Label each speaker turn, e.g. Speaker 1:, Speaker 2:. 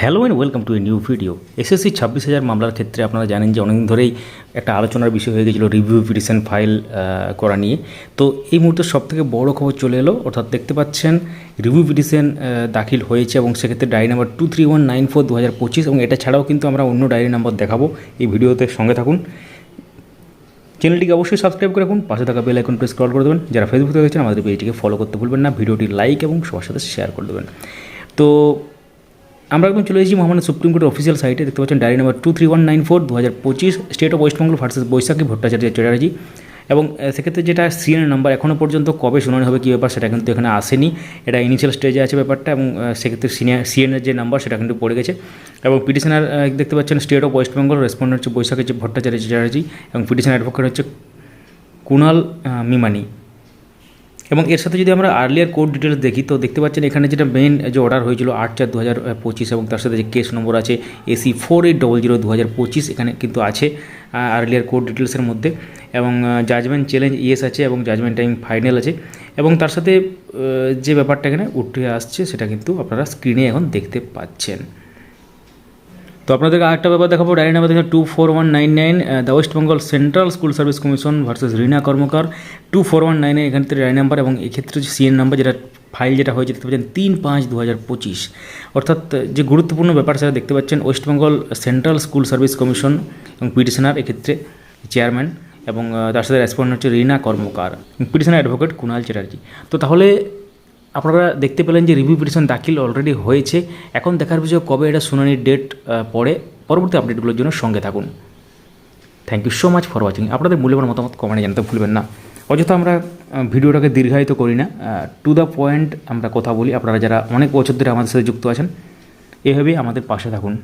Speaker 1: Hello and welcome to a new video SSC ছাব্বিশ হাজার মামলার ক্ষেত্রে আপনারা জানেন যে অনেকদিন ধরেই একটা আলোচনার বিষয় হয়ে গেছিল রিভিউ পিটিশন ফাইল করা নিয়ে। তো এই মুহূর্তে সবথেকে বড় খবর চলে এলো, অর্থাৎ দেখতে পাচ্ছেন রিভিউ পিটিশন দাখিল হয়েছে এবং সেক্ষেত্রে diary number two three one nine four দু হাজার পঁচিশ এবং এটা ছাড়াও কিন্তু আমরা অন্য ডায়েরি নাম্বার দেখাবো এই ভিডিওতে সঙ্গে থাকুন। চ্যানেলটিকে অবশ্যই সাবস্ক্রাইব করে রাখুন। পাশে থাকা বেল আইকন প্রেস কল করে দেবেন। যারা ফেসবুকে দেখছেন আমাদের পেজটিকে ফলো করতে ভুলবেন না। ভিডিওটি লাইক এবং সবার সাথে শেয়ার করে দেবেন। তো আমরা একদম চলে এসেছি মহামান্য সুপ্রিম কোর্টের অফিসিয়াল সাইটে দেখতে পাচ্ছেন diary number two three one nine four দু হাজার পঁচিশ state of West Bengal versus Baishakhi Bhattacharya Chatterjee এবং সেক্ষেত্রে যেটা সিএন নাম্বার এখনও পর্যন্ত কবে শুনানি হবে কী ব্যাপার সেটা কিন্তু এখানে আসেনি। এটা ইনিশিয়াল স্টেজে আছে ব্যাপারটা এবং সেক্ষেত্রে সিনিয়র সিএনের যে নাম্বার সেটা কিন্তু পড়ে গেছে। এবং পিটিশনার দেখতে পাচ্ছেন state of West Bengal respondent হচ্ছে বৈশাখী ভট্টাচার্য চ্যাটার্জি এবং পিটিশন অ্যাডভোকেট হচ্ছে কুণাল মিমানি। এবং এর সাথে যদি আমরা আর্লিয়ার কোড ডিটেলস দেখি, তো দেখতে পাচ্ছেন এখানে যেটা মেইন যে অর্ডার হয়েছিল আট চার দু হাজার পঁচিশ এবং তার সাথে যে কেস নম্বর আছে AC four eight double zero দু হাজার পঁচিশ এখানে কিন্তু আছে আর্লিয়ার কোড ডিটেলসের মধ্যে। এবং জাজমেন্ট চ্যালেঞ্জ ইয়েস আছে এবং জাজমেন্ট টাইম ফাইনাল আছে। এবং তার সাথে যে ব্যাপারটা এখানে উঠে আসছে সেটা কিন্তু আপনারা স্ক্রিনে এখন দেখতে পাচ্ছেন। তো আপনাদেরকে আরেকটা ব্যাপার দেখাবো ডায়রি নাম্বার দেখুন two four one nine nine the West Bengal central school service commission versus Rina Karmakar two four one nine এখান থেকে ডায়রি নাম্বার এবং এক্ষেত্রে সিএন নাম্বার যেটা ফাইল যেটা হয়েছে দেখতে পাচ্ছেন তিন পাঁচ দু হাজার পঁচিশ। অর্থাৎ যে গুরুত্বপূর্ণ ব্যাপার সেটা দেখতে পাচ্ছেন West Bengal central school service commission এবং পিটিশনার এক্ষেত্রে চেয়ারম্যান এবং তার সাথে রেসপন্ড হচ্ছে রিনা কর্মকার পিটিশনার অ্যাডভোকেট কুণাল চ্যাটার্জি তো তাহলে আপনারা দেখতে পেলেন যে রিভিউ পিটিশন দাখিল অলরেডি হয়েছে। এখন দেখার বিষয় কবে এটা শুনানির ডেট পড়ে। পরবর্তী আপডেটগুলোর জন্য সঙ্গে থাকুন। Thank you so much for watching আপনাদের মূল্যবান মতামত কমেন্টে জানতে ভুলবেন না। অযথা আমরা ভিডিওটাকে দীর্ঘায়িত করি না। টু দ্য পয়েন্ট আমরা কথা বলি। আপনারা যারা অনেক বছর ধরে আমাদের সাথে যুক্ত আছেন, এভাবেই আমাদের পাশে থাকুন।